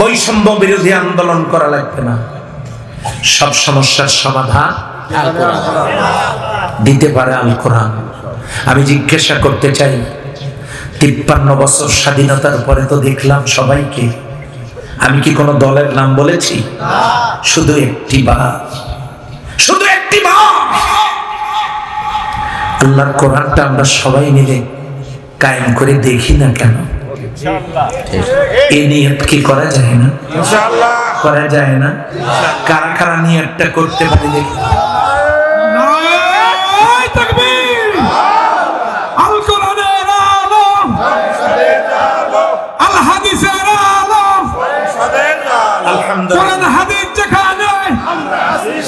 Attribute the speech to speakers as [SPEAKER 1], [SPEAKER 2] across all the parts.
[SPEAKER 1] বৈষম্য বিরোধী আন্দোলন করা লাগবে না। সব সমস্যার সমাধান দিতে পারে আল কোরআন। আমি জিজ্ঞাসা করতে চাই, তিপ্পান্ন বছর স্বাধীনতার পরে তো দেখলাম সবাইকে। আমি কি কোনো দলের নাম বলেছি? শুধু একটি বা শুধু একটি বা আল্লাহর কোরআনটা আমরা সবাই মিলে কায়েম করে দেখি না কেন? এই নিয়ত কি করা যায় না? করা যায় না? কারা কারা নিয়তটা করতে পারি দেখি।
[SPEAKER 2] নারায় তাকবীর আল কোরআনের আলো আল হাদিসের আলো
[SPEAKER 1] আলহামদুলিল্লাহ
[SPEAKER 2] কোরআন হাদিস যেখানে।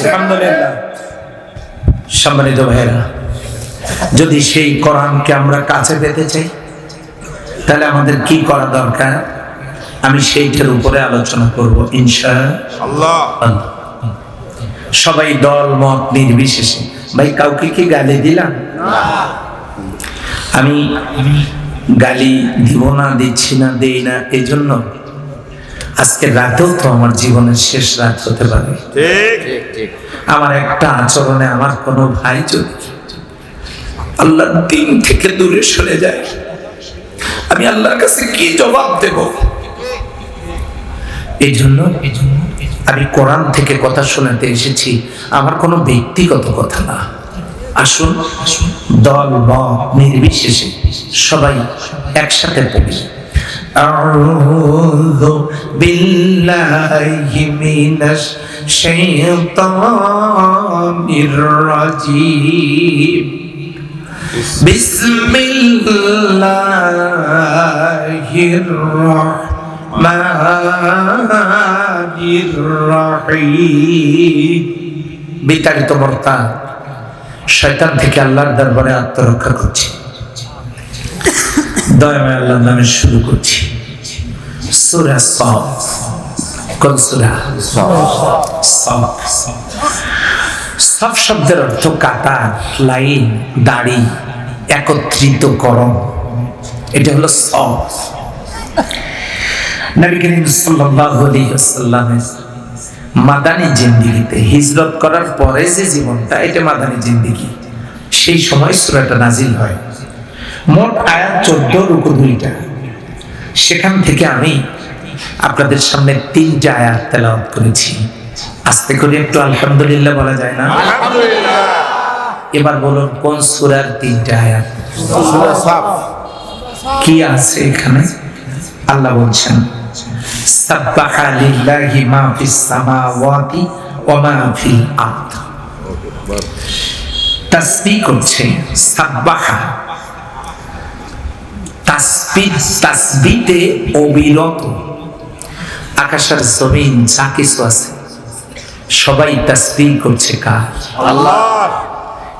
[SPEAKER 1] আলহামদুলিল্লাহ। সম্মানিত ভাইরা যদি সেই কোরআনকে আমরা কাছে পেতে চাই তাহলে আমাদের কি করা দরকার? আমি সেইটার উপরে আলোচনা করব ইনশা
[SPEAKER 3] আল্লাহ।
[SPEAKER 1] সবাই দল মত নির্বিশেষে। ভাই কাউকে কি গালি দিলাম? আমি গালি দিব না দিচ্ছি না দেই না এই জন্য আজকে রাতেও তো আমার জীবনের শেষ রাত হতে পারে। আমার একটা আচরণে আমার কোনো ভাই যদি আল্লাহ দিন থেকে দূরে সরে যায়। আমি আল্লাহর কাছে কি জবাব দেব এই জন্য আমি কোরআন থেকে কথা শোনাতে এসেছি আমার কোনো ব্যক্তিগত কথা না আসুন দল মত নির্বিশেষে সবাই একসাথে পড়ি أعوذ بالله من الشيطان الرجيم বিসমিল্লাহির রহমানির রহিম। বিতাড়িত মর্তা, শয়তান থেকে আল্লাহর দরবারে আত্মরক্ষা করছি। দয়ময় আল্লাহর নামে শুরু করছি। সুরা সফ। কোন সূরা? সফ। সফ। সব শব্দের অর্থ কাটা, লাইন, দাড়ি, একত্রিত করণ এটা হলো সফ নবী করিম সাল্লাল্লাহু জিন্দিগিতে হিজরত করার পরে যে জীবনটা, এটা মাদানী জিন্দিগি। সেই সময় সূরাটা নাজিল হয়। মোট আয়াত চোদ্দ রুকু দুইটা। সেখান থেকে আমি আপনাদের সামনে তিনটা আয়াত তেলাওয়াত করেছি। আস্তে করে একটু আলহামদুলিল্লাহ বলা যায় না? এবার বলুন কোন সূরার তিনটা আয়াত? কি আছে এখানে? আল্লাহ বলছেন সাব্বাহা লিল্লাহি মা ফিস সামাওয়াতি ওয়া মা ফিল আরদ। তাসবিহ করছে সাব্বাহা। তাসবিহ তাসবিতে অবিরত। আকাশের জমিন যা কিছু আছে সবাই তাসবিহ করছে কার?
[SPEAKER 3] আল্লাহ।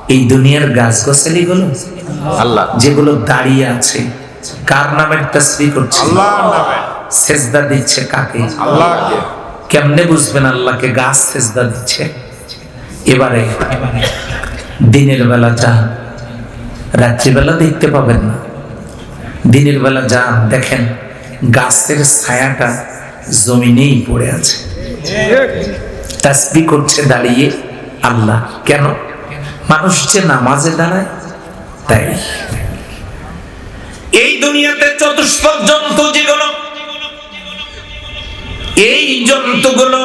[SPEAKER 1] এই দুনিয়ার গাছ গছালি গুলো
[SPEAKER 3] আল্লাহ।
[SPEAKER 1] যেগুলো দাঁড়িয়ে আছে কার নামের তসবি করছে?
[SPEAKER 3] আল্লাহ নামে।
[SPEAKER 1] সেজদা দিচ্ছে কাকে?
[SPEAKER 3] আল্লাহকে।
[SPEAKER 1] কেমনে বুঝবেন আল্লাহকে গাছ সেজদা দিচ্ছে? এবারে দিনের বেলা যান রাত্রিবেলা দেখতে পাবেন না। দিনের বেলা যান দেখেন গাছের ছায়াটা জমিনেই পড়ে আছে। তাসবি করছে দাঁড়িয়ে আল্লাহ। কেন? মানুষ যে নামাজে দাঁড়ায়, তাই। এই দুনিয়াতে চতুষ্পদ জন্তু যেগুলো এই জন্তুগুলো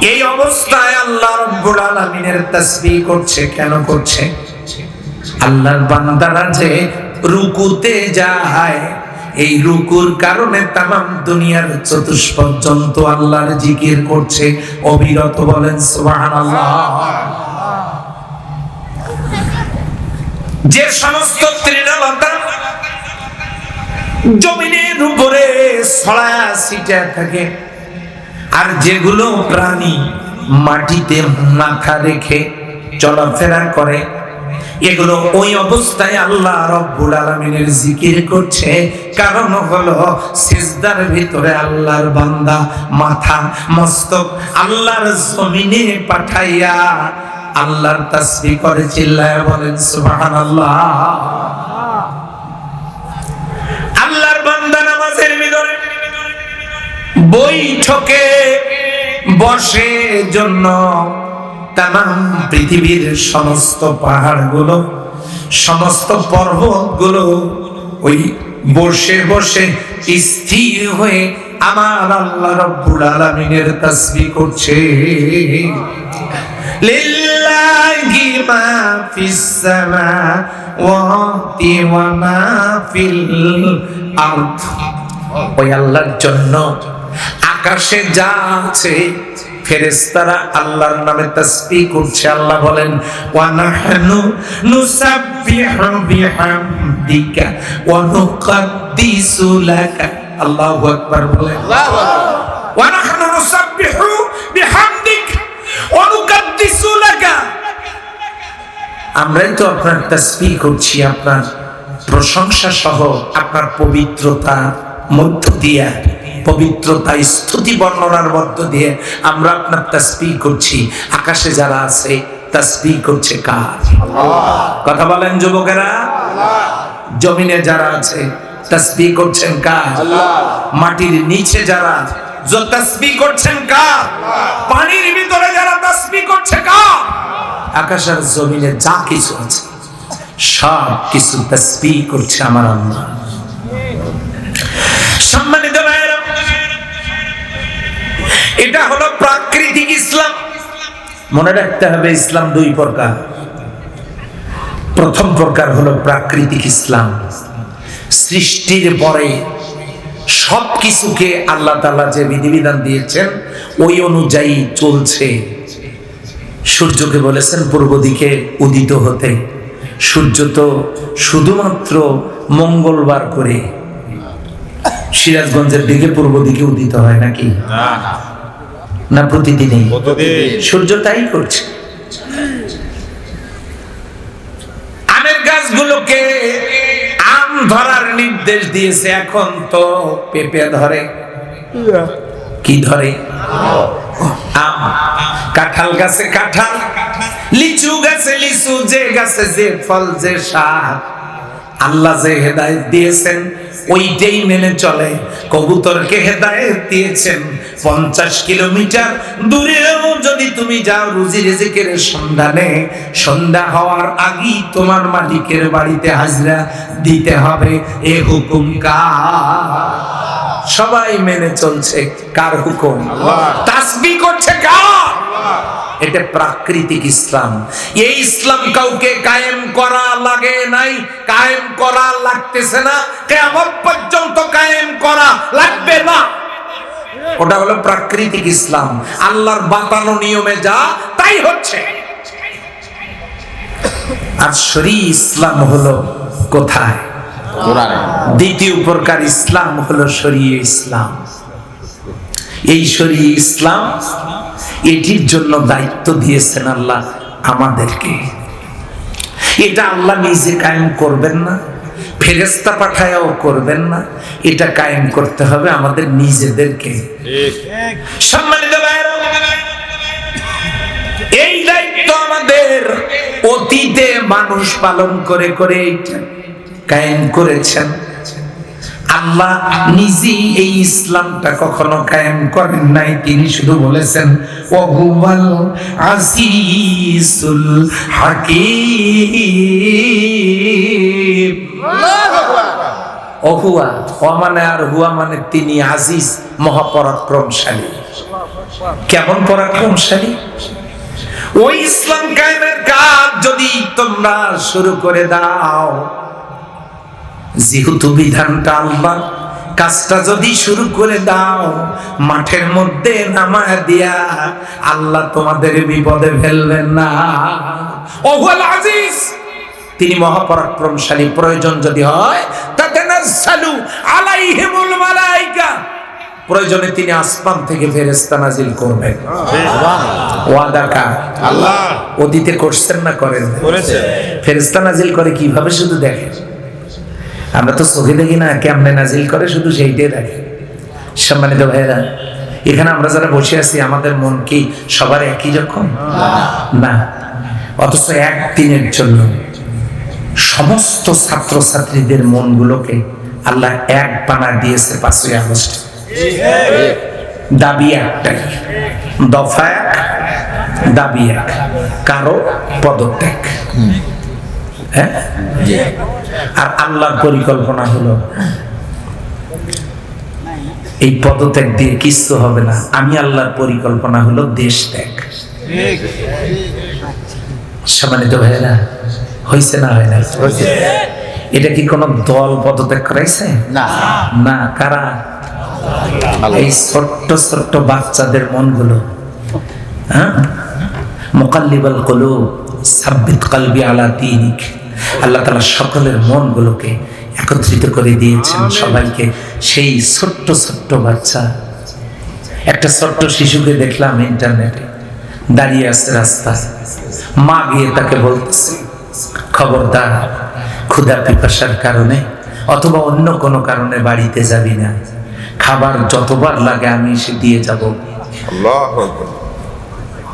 [SPEAKER 1] এই অবস্থায় আল্লাহ রব্বুল আলামিনের তাসবিহ করছে, কেন করছে? আল্লাহর বান্দারা যে রুকুতে যায় এই রুকুর কারণে তামাম দুনিয়ার চতুষ্পদ জন্তু আল্লাহর জিকির করছে। অবিরত বলেন যে সমস্ত তৃণলতা জমিনের উপরে ছিটা থাকে, আর যেগুলো প্রাণী মাটিতে মাথা রেখে চলাফেরা করে এগুলো ওই অবস্থায় আল্লাহ রব্বুল আলমিনের জিকির করছে। কারণ হলো সিজদার ভিতরে আল্লাহর বান্দা, মাথা মস্তক আল্লাহর জমিনে পাঠাইয়া আল্লাহর তাসবিহ করে চিল্লায় বলেন, সুবহানাল্লাহ। আল্লাহর বান্দা নামাজের ভিতরে বৈঠকে বসে জন্য তাম পৃথিবীর সমস্ত পাহাড়গুলো, সমস্ত পর্বতগুলো ওই বসে বসে স্থির হয়ে আমার আল্লাহ রব্বুল আলামিনের তাসবিহ করছে। লিল্লাহি মা ফিস সামাওয়াতি ওয়া মা ফিল আরদ। ওই আল্লাহর জন্য আকাশে যা আছে ফেরেশতারা আল্লাহর নামে তাসবিহ করছে। আল্লাহ বলেন ওয়া নাহনু নুসাব্বিহু বিহামদিকা ওয়া নুকাদ্দিসু লাকা। আল্লাহু আকবার বলেন ওয়া নাহনু নুসাব্বিহু বিহামদিক ওয়া নুকাদ্দিসু লাকা। আমরাই তো আপনার তাসবিহ করছি, আপনার প্রশংসা সহ আপনার পবিত্রতা মধ্য দিয়ে। পবিত্রতা, স্তুতি বর্ণনার মধ্য দিয়ে আমরা আপনার তাসবিহ করছি। আকাশে যারা আছে, তাসবিহ করছে কার? কথা বলেন যুবকেরা। জমিনে যারা আছে, তাসবিহ করছেন কার? মাটির নিচে যারা আছে সব কিছু তসবিহ করছে আমার আল্লাহ। সম্মানিত এটা হলো প্রাকৃতিক ইসলাম। মনে রাখতে হবে ইসলাম দুই প্রকার। প্রথম প্রকার হলো প্রাকৃতিক ইসলাম। সৃষ্টির পরে সব কিছুকে আল্লাহ তালা যে বিধিবিধান দিয়েছেন, ওই অনুযায়ী চলছে। সূর্যকে বলেছেন পূর্ব দিকে উদিত হতে। সূর্য তো শুধুমাত্র মঙ্গলবার করে। সিরাজগঞ্জের দিকে পূর্ব দিকে উদিত হয় নাকি?
[SPEAKER 3] না
[SPEAKER 1] প্রতিদিনই। সূর্য তাই করছে। আমের গাছগুলোকে আম ধরার নির্দেশ দিয়েছে এখন তো পেঁপে ধরে। কি ধরে? আম। কাঁঠাল গাছে কাঁঠাল লিচু গাছে লিচু যে গাছে যে ফল যে শাক আল্লাহ যে হেদায়েত দিয়েছেন ওইটাই মেনে চলে। কবুতরকে হেদায়েত দিয়েছেন। পঞ্চাশ কিলোমিটার দূরেও যদি তুমি যাও রুজি রেজেকের সন্ধানে সন্ধ্যা হওয়ার আগেই তোমার মালিকের বাড়িতে হাজরা দিতে হবে। এ হুকুম কার? সবাই মেনে চলছে। কার হুকুম? তাসবি করছে কার? এটা প্রাকৃতিক ইসলাম। এই ইসলাম কাউকে কায়েম করা লাগে নাই কায়েম করা লাগতেছে না কেমন পর্যন্ত কায়েম করা লাগবে না। ওটা হলো প্রাকৃতিক ইসলাম। আল্লাহর বাতানো নিয়মে যা তাই হচ্ছে। আর শরী ইসলাম হলো কোথায়? দ্বিতীয় প্রকার ইসলাম হলো শরীয় ইসলাম। এই ইসলাম এটির জন্য দায়িত্ব দিয়েছেন আল্লাহ আমাদেরকে। এটা আল্লাহ নিজে কায়েম করবেন না ফেরেস্তা পাঠায়াও করবেন না এটা কায়েম করতে হবে আমাদের নিজেদেরকে। সম্মানিত এই দায়িত্ব আমাদের অতীতে মানুষ পালন করে করে এইটা কায়েম করেছেন। আল্লাহ নিজেই এই ইসলামটা কখনো কায়েম করেন নাই। তিনি শুধু বলেছেন ও হুয়াল আসিসুল হাকিম অহুয়া ও মানে আর হুয়া মানে তিনি আজিজ মহাপরাক্রমশালী। কেমন পরাক্রমশালী? ওই ইসলাম কায়েমের কাজ যদি তোমরা শুরু করে দাও যেহেতু বিধানটা আল্লাহ কাজটা যদি শুরু করে দাও মাঠের মধ্যে নামায় দিয়া আল্লাহ তোমাদের বিপদে ফেলবেন না। ওহুয়াল আজিজ তিনি মহাপরাক্রমশালী প্রয়োজন যদি হয় তাতে নাসালু আলাইহিমুল মালাইকা। প্রয়োজনে তিনি আসমান থেকে ফেরেশতা নাজিল করবেন। ওয়াদা কা
[SPEAKER 3] আল্লাহ।
[SPEAKER 1] অতীতে করছেন না করেন ফেরেশতা নাজিল করে কীভাবে শুধু দেখেন? আমরা তো চোখে দেখি না, কেমনে নাজিল করে, শুধু সেইটাই দেখে। সম্মানিত ভাইয়েরা, এখানে আমরা যারা বসে আছি, আমাদের মন কি সবার একই রকম? না। অথচ এক দিনের জন্য সমস্ত ছাত্র ছাত্রছাত্রীদের মনগুলোকে আল্লাহ এক বানা দিয়েছে পাঁচই আগস্ট। দাবি একটাই, দফা এক, দাবি এক, কারও পদত্যাগ। হ্যাঁ? আর আল্লাহর পরিকল্পনা হলো এই পদত্যাগ দিয়ে কিচ্ছু হবে না। আমি আল্লাহর পরিকল্পনা হলো দেশ ত্যাগ। সম্মানিত ভাইরা হয়েছে না হয় না এটা কি কোনো দল পদত্যাগ করাইছে?
[SPEAKER 3] না।
[SPEAKER 1] না কারা? এই ছোট্ট ছোট্ট বাচ্চাদের মনগুলো হ্যাঁ? মোকাল্লিবাল কলু সাব্বিত কালবি আলা দিনিক। আল্লাহ তালা সকলের মনগুলোকে একত্রিত করে দিয়েছেন সবাইকে। সেই ছোট্ট ছোট্ট বাচ্চা একটা ছোট্ট শিশুকে দেখলাম ইন্টারনেটে দাঁড়িয়ে আছে রাস্তায় মা গিয়ে তাকে বলতেছে খবরদার ক্ষুধা পিপাসার কারণে অথবা অন্য কোনো কারণে বাড়িতে যাবি না। খাবার যতবার লাগে আমি এসে দিয়ে যাব।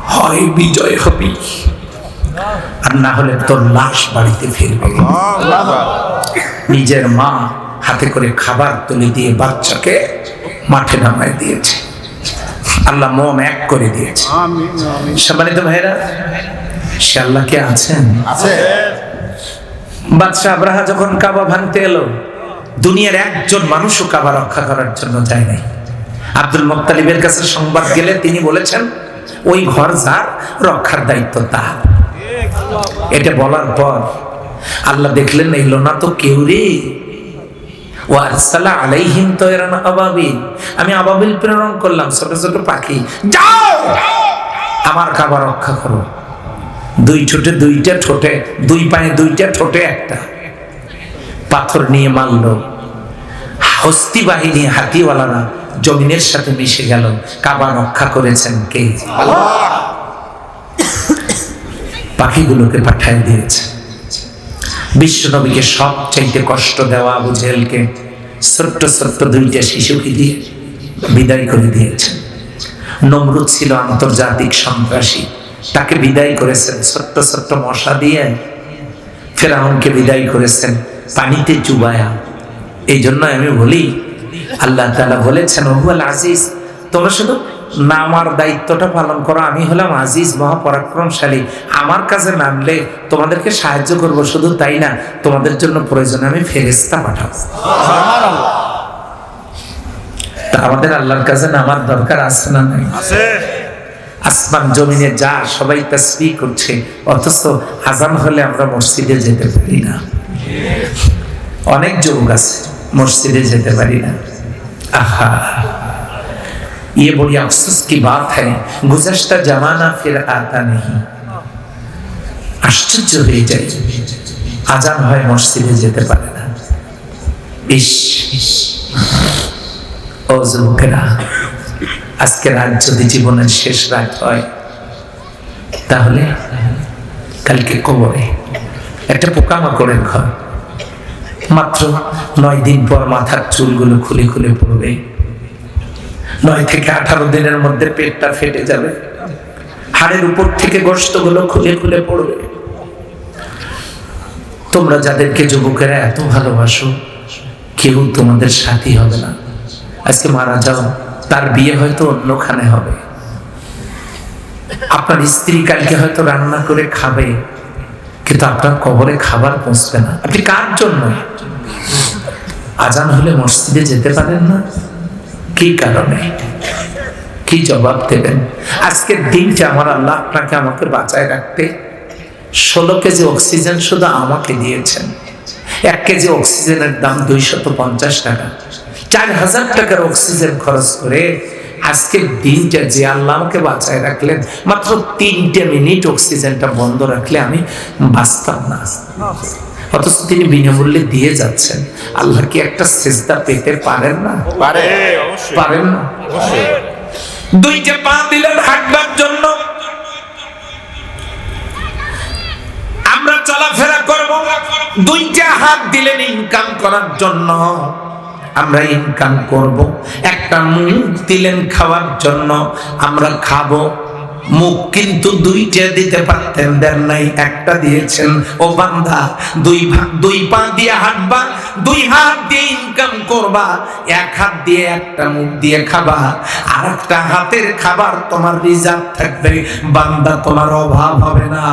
[SPEAKER 1] হয় বিজয় হবি। আর না হলে তোর লাশ বাড়িতে ফিরবে নিজের মা হাতে করে খাবার তুলে দিয়ে বাচ্চাকে মাঠে নামায় দিয়েছে। আল্লাহ মন এক করে দিয়েছে। সম্মানিত ভাইরা সে আল্লাহ কে আছেন?
[SPEAKER 3] আছে।
[SPEAKER 1] বাদশাহ আব্রাহা যখন কাবা ভাঙতে এলো দুনিয়ার একজন মানুষও কাবা রক্ষা করার জন্য যায় নাই। আব্দুল মোত্তালিবের কাছে সংবাদ গেলে তিনি বলেছেন ওই ঘর যার রক্ষার দায়িত্ব তার। এটা বলার পর আল্লাহ দেখলেন, এলো না তো কেউ রে? আমি আবাবিল প্রেরণ করলাম, ছোট ছোট পাখি। আমার রক্ষা করো। দুই ঠোঁটে দুইটা ঠোঁটে, দুই পায়ে দুইটা ঠোঁটে একটা। পাথর নিয়ে মারল। হস্তি বাহিনী হাতিওয়ালারা জমিনের সাথে মিশে গেল। কাবা রক্ষা করেছেন কে? পাখিগুলোকে পাঠায় দিয়েছে। বিশ্বনবীকে সব চাইতে কষ্ট দেওয়া আবু জেহেলকে ছোট্ট ছোট্ট দুইটা শিশুকে দিয়ে বিদায় করে দিয়েছেন নমরুদ ছিল আন্তর্জাতিক সন্ত্রাসী। তাকে বিদায় করেছেন ছোট্ট ছোট্ট মশা দিয়ে। ফেরাউনকে বিদায় করেছেন পানিতে চুবায়া। এই জন্য আমি বলি, আল্লাহ তাআলা বলেছেন, ওহুয়াল আজিজ, তোমরা শুধু নামার দায়িত্বটা পালন করো। আমি হলাম আজিজ মহাপরাক্রমশালী। আমার কাছে নামলে তোমাদেরকে সাহায্য করব শুধু তাই না তোমাদের জন্য প্রয়োজনে আমি ফেরেস্তা পাঠাবো। তা আমাদের আল্লাহর কাছে নামার দরকার আছে না নাই? আসমান জমিনে যা সবাই তা তাসবি করছে। অথচ আজান হলে আমরা মসজিদে যেতে পারি না। অনেক যুবক আছে মসজিদে যেতে পারি না। আহা। ये बड़ी अफसोस की बात है गुजश्ता जमाना फिर आता नहीं আশ্চর্য হয়ে যায় আজান হয় মসজিদে যেতে পারে না ইস ও যুবকেরা আজকে রাত যদি জীবনের শেষ রাত হয় তাহলে কালকে কবরে একটা পোকামাকড়ের ঘর মাত্র নয় দিন পর মাথার চুলগুলো খুলে খুলে পড়বে নয় থেকে আঠারো দিনের মধ্যে পেটটা ফেটে যাবে। হাড়ের উপর থেকে গোস্তগুলো খুলে খুলে পড়বে। তোমরা যাদেরকে যুবকেরা এত ভালোবাসো, কেউ তোমাদের সাথী হবে না। আজকে মারা যাও তার বিয়ে হয়তো অন্যখানে হবে। আপনার স্ত্রী কালকে হয়তো রান্না করে খাবে, কিন্তু আপনার কবরে খাবার পৌঁছবে না। আপনি কার জন্য? আজান হলে মসজিদে যেতে পারেন না? কি কারণে? কি জবাব দেবেন? আজকের দিনটা আমার আল্লাহ আপনাকে আমাকে বাঁচায় রাখতে ষোলো কেজি অক্সিজেন শুধু আমাকে দিয়েছেন। এক কেজি অক্সিজেনের দাম দুইশত পঞ্চাশ টাকা। চার হাজার টাকার অক্সিজেন খরচ করে আজকের দিনটা যে আল্লাহ আমাকে বাঁচায় রাখলেন, মাত্র তিনটে মিনিট অক্সিজেনটা বন্ধ রাখলে আমি বাঁচতাম না। অথচ তিনি বিনামূল্যে দিয়ে যাচ্ছেন। আল্লাহ কি একটা সেজদা পেতে পারেন না?
[SPEAKER 3] পারে।
[SPEAKER 1] পারেন না? দুইটা পা দিলেন হাঁটবার জন্য আমরা চলাফেরা করব। দুইটা হাত দিলেন ইনকাম করার জন্য আমরা ইনকাম করব। একটা মুখ দিলেন খাওয়ার জন্য আমরা খাব। মুখ কিন্তু দুইটা দিতে পারতেন, দেন নাই, একটা দিয়েছেন। ও বান্দা, দুই ভাগ, দুই পা দিয়ে হাঁটবা, দুই হাত দিয়ে ইনকাম করবা, এক হাত দিয়ে একটা মুখ দিয়ে খাবা আর একটা হাতের খাবার তোমার রিজার্ভ থাকবে, বান্দা তোমার অভাব হবে না।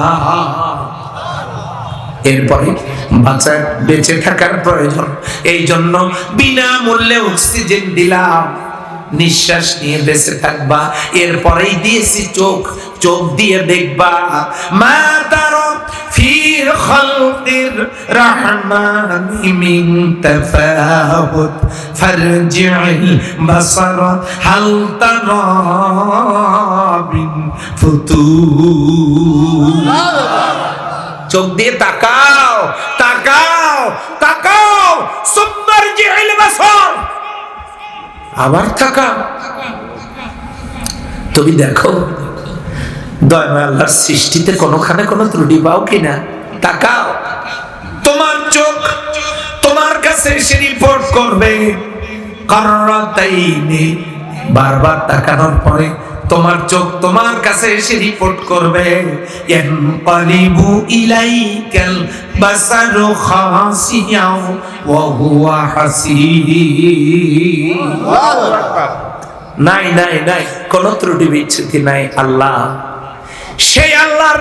[SPEAKER 1] এরপরে বাঁচা বেঁচে থাকার প্রয়োজন এই জন্য বিনামূল্যে অক্সিজেন দিলাম। নিঃশ্বাস নিয়ে বেঁচে থাকবা। এরপরেই দিয়েছি চোখ চোখ দিয়ে দেখবা। মা তার বাসার চোখ দিয়ে তাকাও তাকাও তাকাও, সুন্দর সুম্মারজিল বাসর। আবার থাকা তুমি দেখো, দয়াময় আল্লাহর সৃষ্টিতে কোনোখানে কোনো ত্রুটি পাও কিনা? তাকাও। তোমার চোখ তোমার কাছে এসে রিপোর্ট করবে। কররাতাইনি বারবার তাকানোর পরে তোমার চোখ তোমার কাছে এসে রিপোর্ট করবে। ইয়ানকালিবু ইলাইকাল বাসারু খাসিয়াও ওয়া হুয়া হাসিব নাই নাই নাই, কোন ত্রুটি বিচ্ছুতি নাই, আল্লাহ। সেই আল্লাহর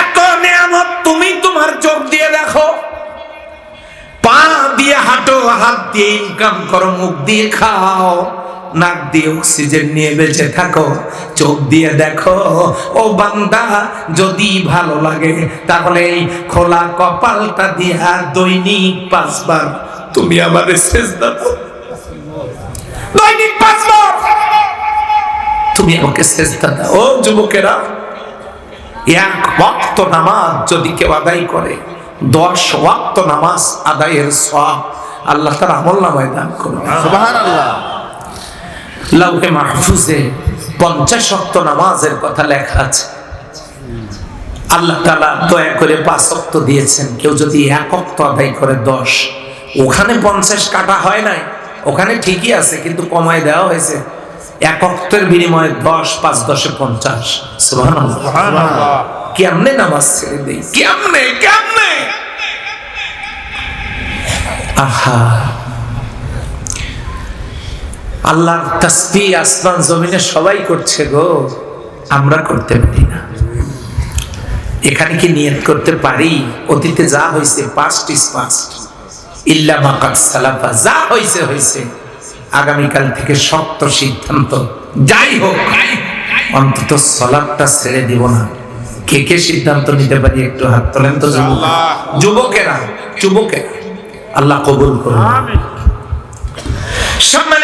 [SPEAKER 1] এত নিয়ামত তুমি তোমার চোখ দিয়ে দেখো। পা দিয়ে হাঁটো, হাত দিয়ে ইনকাম করো, মুখ দিয়ে খাও। নাক দিয়ে অক্সিজেন নিয়ে বেঁচে থাকো, চোখ দিয়ে দেখো, ও বান্দা, যদি ভালো লাগে, তাহলে এই খোলা কপালটা দিয়া দৈনিক পাঁচবার। তুমি আমাদের শেষ দাও দৈনিক পাঁচবার। তুমি আমাকে সেজদা দাও। ও যুবকেরা, এক ওয়াক্ত নামাজ যদি কেউ আদায় করে, দশ ওয়াক্ত নামাজ আদায়ের সব আল্লাহ তার আমল নামায় দান করবে
[SPEAKER 3] সুবহানাল্লাহ।
[SPEAKER 1] লাউহে মাহফুজে পঞ্চাশ ওয়াক্ত নামাজের কথা লেখা আছে। আল্লাহ তালা দয়া করে পাঁচ ওয়াক্ত দিয়েছেন। কেউ যদি এক ওয়াক্ত আদায় করে দশ ওখানে পঞ্চাশ কাটা হয় নাই। ওখানে ঠিকই আছে কিন্তু কমায় দেওয়া হয়েছে। এক অক্তের বিনিময়ে দশ পাঁচ দশে পঞ্চাশ। কেমনে নামাজ ছেড়ে দেই? কেমনে? কেমনে? আহা। আল্লাহর তাসবি আসমান জমিনে সবাই করছে গো। আমরা করতে পারি না। এখানে কি নিয়ত করতে পারি? অতীতে যা হয়েছে পাস্ট ইজ পাস্ট ইল্লা মাকাত সালাফা যা হয়েছে হয়েছে আগামীকাল থেকে শক্ত সিদ্ধান্ত যাই হোক অন্তত সলাপটা ছেড়ে দিব না। কে কে সিদ্ধান্ত নিতে পারি? একটু হাত তোলেন তো যুবক। যুবকেরা যুবকেরা আল্লাহ কবুল করুন। সম্মানিত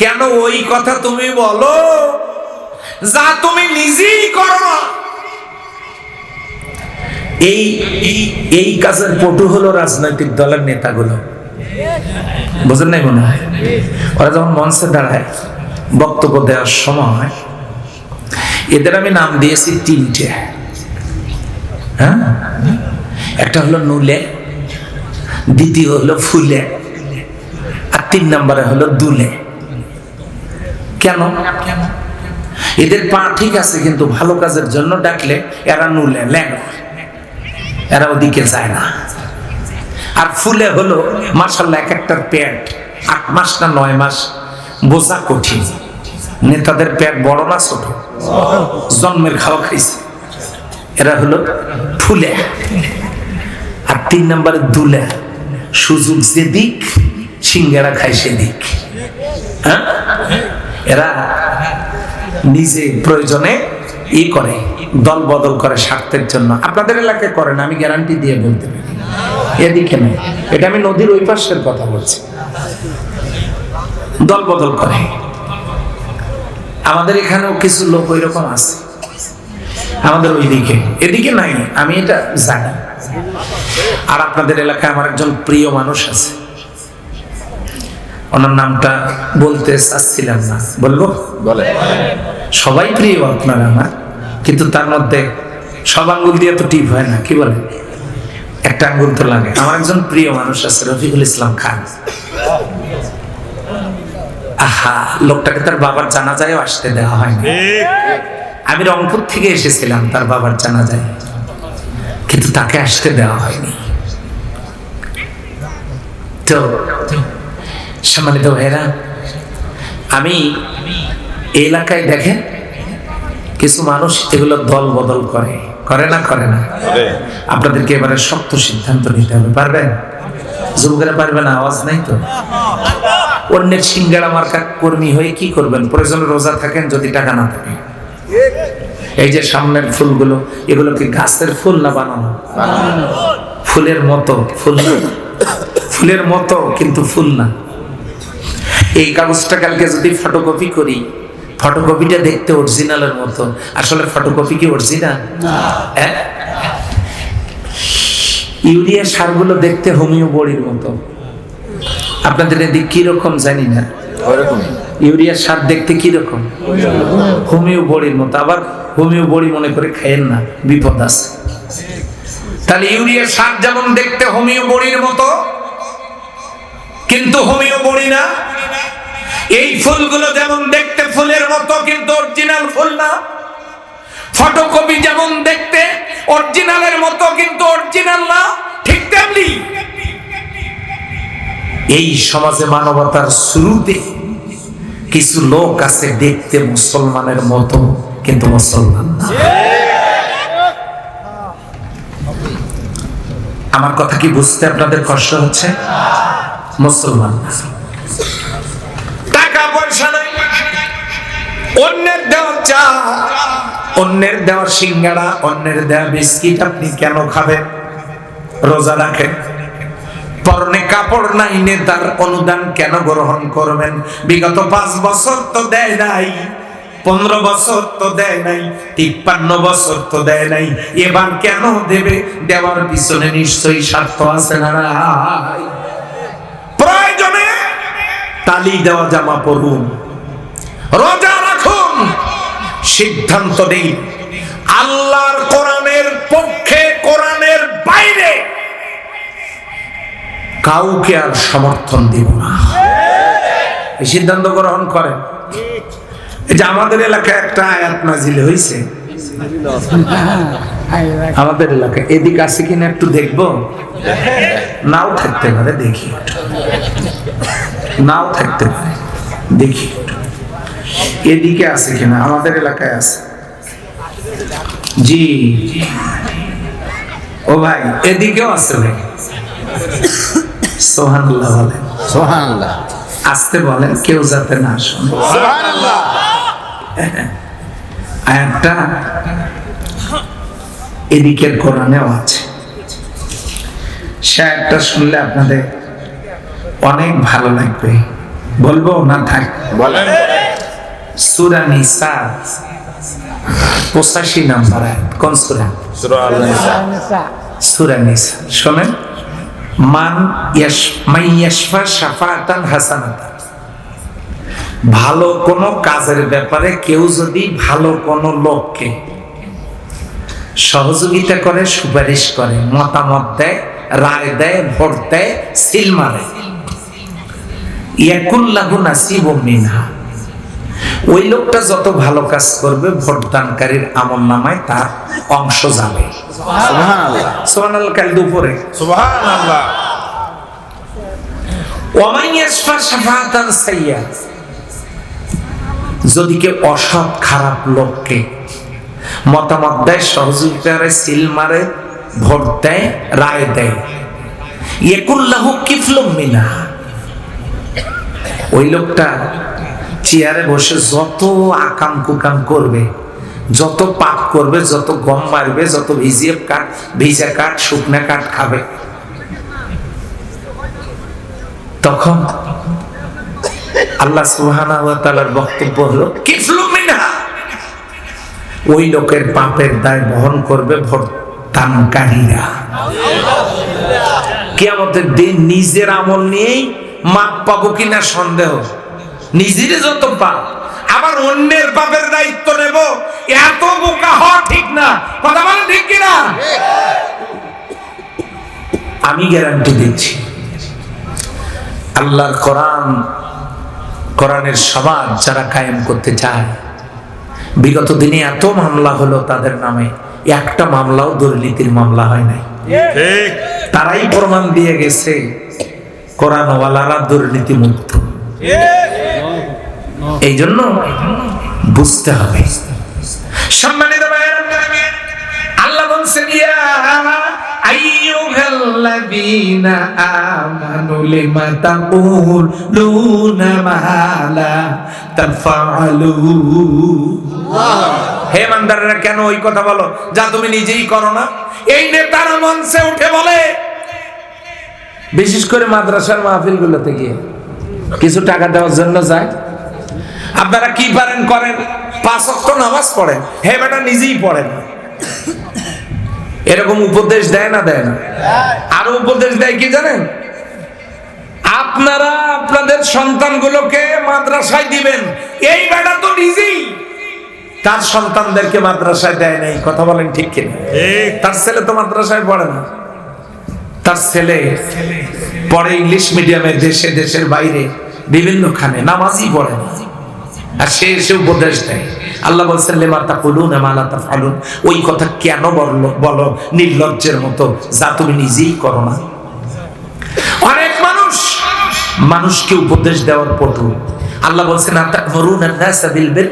[SPEAKER 1] কেন ওই কথা তুমি বলো? যা তুমি নিজেই করো না। এই, এই- কাজের পটু হলো রাজনৈতিক দলের নেতাগুলো। বুঝেন নাই মনে হয়? ওরা যখন মঞ্চে দাঁড়ায়, বক্তব্য দেওয়ার সময়, এদের আমি নাম দিয়েছি তিনটে। হ্যাঁ? একটা হলো নুলে, দ্বিতীয় হলো ফুলে, আর তিন নম্বরে হলো দুলে। কেন? এদের পা ঠিক আছে, কিন্তু ভালো কাজের জন্য ডাকলে এরা নুলে এরা ওদিকে যায় না। আর ফুলে হলো মাসাল্লাহ এক একটার পেট আট মাস না নয় মাস, বোঝা কঠিন। নেতাদের পেট বড় না ছোট? জন্মের খাওয়া খাইছে। এরা হলো ফুলে আর তিন নম্বরে দুলে। সুযোগ যেদিক, সিঙ্গারা খায় সেদিক। হ্যাঁ? এরা নিজে প্রয়োজনে ই করে, দল বদল করে স্বার্থের জন্য। আপনাদের এলাকায় করেন আমি গ্যারান্টি দিয়ে বলতে পারি। এদিকে নেই এটা আমি নদীর ওই পাশের কথা বলছি। দল বদল করে। আমাদের এখানেও কিছু লোক ওই রকম আছে। আমাদের ওইদিকে। এদিকে নাই, আমি এটা জানি। আর আপনাদের এলাকায় আমার একজন প্রিয় মানুষ আছে। ওনার নামটা বলতে চাচ্ছিলাম না। বলব?
[SPEAKER 3] বলে
[SPEAKER 1] সবাই প্রিয় আপনার আমার কিন্তু তার মধ্যে সব আঙ্গুল দিয়ে তো টিপ হয় না কি বলে একটা আঙ্গুল তো লাগে। আমার একজন প্রিয় মানুষ আছে রফিকুল ইসলাম খান। আহা লোকটাকে তার বাবার জানা জানাজায়ও আসতে দেওয়া হয় না। আমি রংপুর থেকে এসেছিলাম তার বাবার জানাজায় কিন্তু তাকে আসতে দেওয়া হয়নি। তো সম্মানিত ভাইরা আমি এই এলাকায় দেখেন কিছু মানুষ এগুলো দল বদল করে। করে না করে না। আপনাদেরকে এবারে শক্ত সিদ্ধান্ত নিতে হবে পারবেন? যুবকেরা পারবেন আওয়াজ নাই তো? অন্যের সিঙ্গারা মার্কা কর্মী হয়ে কি করবেন? প্রয়োজনে রোজা থাকেন যদি টাকা না থাকে। এই যে সামনের ফুলগুলো এগুলো কি গাছের ফুল না বানানো? ফুলের মতো ফুল ফুলের মতো কিন্তু ফুল না। এই কাগজটা কালকে যদি ফটোকপি করি ফটোকপিটা দেখতে অরিজিনালের মতো আসলে ফটোকপি কি অরিজিনাল ইউরিয়া সারগুলো দেখতে হোমিও বড়ির মতো। আপনাদের এদিক কীরকম জানি না। ইউরিয়া সার দেখতে কীরকম? হোমিও বড়ির মতো। আবার হোমিও বড়ি মনে করে খাইয়েন না বিপদ আছে। তাহলে ইউরিয়া সার যেমন দেখতে হোমিও বড়ির মতো কিন্তু হোমিও বড়ি না। এই ফুলগুলো যেমন দেখতে ফুলের মতো, কিন্তু অরিজিনাল ফুল না। ফটোকপি যেমন দেখতে অরিজিনালের মতো, কিন্তু অরিজিনাল না। ঠিক তেমনি এই সমাজে মানবতার শুরুতে কিছু লোক আছে দেখতে মুসলমানের মতো, কিন্তু মুসলমান না। আমার কথা কি বুঝতে আপনাদের কষ্ট হচ্ছে? মুসলমান। টাকা পয়সা নাই, অন্যের দেওয়া চা, অন্যের দেওয়া সিঙ্গারা অন্যের দেওয়া বিস্কিট আপনি কেন খাবেন? রোজা রাখেন পরনে কাপড় নাই, নেতার অনুদান কেন গ্রহণ করবেন? বিগত পাঁচ বছর তো দেয় নাই, পনেরো বছর তো দেয় নাই, তিপ্পান্ন বছর তো দেয় নাই, এবার কেন দেবে? দেওয়ার পিছনে নিশ্চয়ই স্বার্থ আছে না তালি দেওয়া জামা পরুন। রোজা রাখুন, সিদ্ধান্ত নেই আল্লাহর কোরআনের পক্ষে, কোরআনের বাইরে। কাউকে আর সমর্থন দিব না। এই সিদ্ধান্ত গ্রহণ করেন। এই যে আমাদের এলাকায় একটা আয়াত নাজিল হয়েছে আমাদের এলাকায় এদিক আছে কিনা একটু দেখব? নাও থাকতে পারে, দেখি। নাও থাকতে পারে। দেখি। এদিকে আছে কিনা? আমাদের এলাকায় আছে। জি। ও ভাই এদিকেও আছে ভাই। সোহানুল্লাহ বলেন।
[SPEAKER 3] সুবহানাল্লাহ
[SPEAKER 1] আসতে বলেন কেউ যাতে না শোনে। আয়াতটা এদিকের কোরআনেও আছে। সে একটা শুনলে আপনাদের অনেক ভালো লাগবে। বলব না থাক?
[SPEAKER 3] বলেন।
[SPEAKER 1] সুরা নিসা। পঁচাশি নাম্বার কোন সুরা?
[SPEAKER 3] সূরা
[SPEAKER 1] নিসা। শোনেন। মান ইয়াশ মাই ইয়াশফা শাফাতান হাসানাতান ভালো কোনো কাজের ব্যাপারে কেউ যদি ভালো কোনো লোককে সহযোগিতা করে সুপারিশ করে মতামত দেয় রায় দেয় ভোট দেয় সিল মারে। ইয়াকুল্লাহু নাসিব মিনহা। ওই লোকটা যত ভালো কাজ করবে ভোটদানকারীর আমল নামায় তার অংশ যাবে।
[SPEAKER 3] সুবহানাল্লাহ।
[SPEAKER 1] কাল দুপুরে।
[SPEAKER 3] সুবহানাল্লাহ।
[SPEAKER 1] সাইয়্যা যদি কেউ অসৎ খারাপ লোককে মতামত দেয় সহযোগিতা সিল মারে ভোট দেয় রায় দেয় ইয়েকুল্লাহু কিফলুম মিনা ওই লোকটা চেয়ারে বসে যত আকাম কুকাম করবে, যত পাপ করবে, যত গম মারবে, যত ভিজিয়ে কাঠ, ভিজা কাঠ, শুকনা কাঠ খাবে। তখন আল্লাহ তাআলার বক্তব্য হলো, কিফলু ওই লোকের পাপের দায় বহন করবে ভর্তানকারীরা কেয়ামতের দিন নিজের আমল নিয়েই মাপ পাবো কিনা সন্দেহ? নিজেরই যত পাপ আবার অন্যের বাপের দায়িত্ব নেব এত বোকা হওয়া ঠিক না। কথা বলেন ঠিক কিনা? আমি গ্যারান্টি দিচ্ছি আল্লাহর কোরআন কোরআনের সমাজ যারা কায়েম করতে চায় বিগত দিনে এত মামলা হলো তাদের নামে একটা মামলাও দুর্নীতির মামলা হয় নাই। তারাই প্রমাণ দিয়ে গেছে কোরআনওয়ালারা দুর্নীতি মুক্ত এই জন্য বুঝতে হবে। সম্মানিত আল্লাহ হে মান্দারেরা কেন ওই কথা বলো? যা তুমি নিজেই করো না। এই নেতারা মঞ্চে উঠে বলে বিশেষ করে মাদ্রাসার মাহফিলগুলোতে গিয়ে কিছু টাকা দেওয়ার জন্য যায়। আপনারা কি পারেন করেন? পাঁচ অক্ট নামাজ পড়েন। হে বেটা নিজেই পড়েন। এরকম উপদেশ দেয় না দেয় না? আরও উপদেশ দেয় কি জানেন? আপনারা আপনাদের সন্তানগুলোকে মাদ্রাসায় দিবেন। এই বেটা তো নিজেই। তার সন্তানদেরকে মাদ্রাসায় দেয় নাই। কথা বলেন ঠিক কিনা? তার ছেলে তো মাদ্রাসায় পড়ে না। তার ছেলে পড়ে ইংলিশ মিডিয়ামে দেশে, দেশের বাইরে বিভিন্ন খানে নামাজই পড়ে আর সে এসে উপদেশ দেয়। আল্লাহ বলছেন, লেমা তা বলুন মালা তা ফালুন ওই কথা কেন বলল, বলো? নির্লজ্জের মতো যা তুমি নিজেই করো না। অনেক মানুষ মানুষকে উপদেশ দেওয়ার পটু। আল্লাহ বলছেন আতা মরুন বিল বিল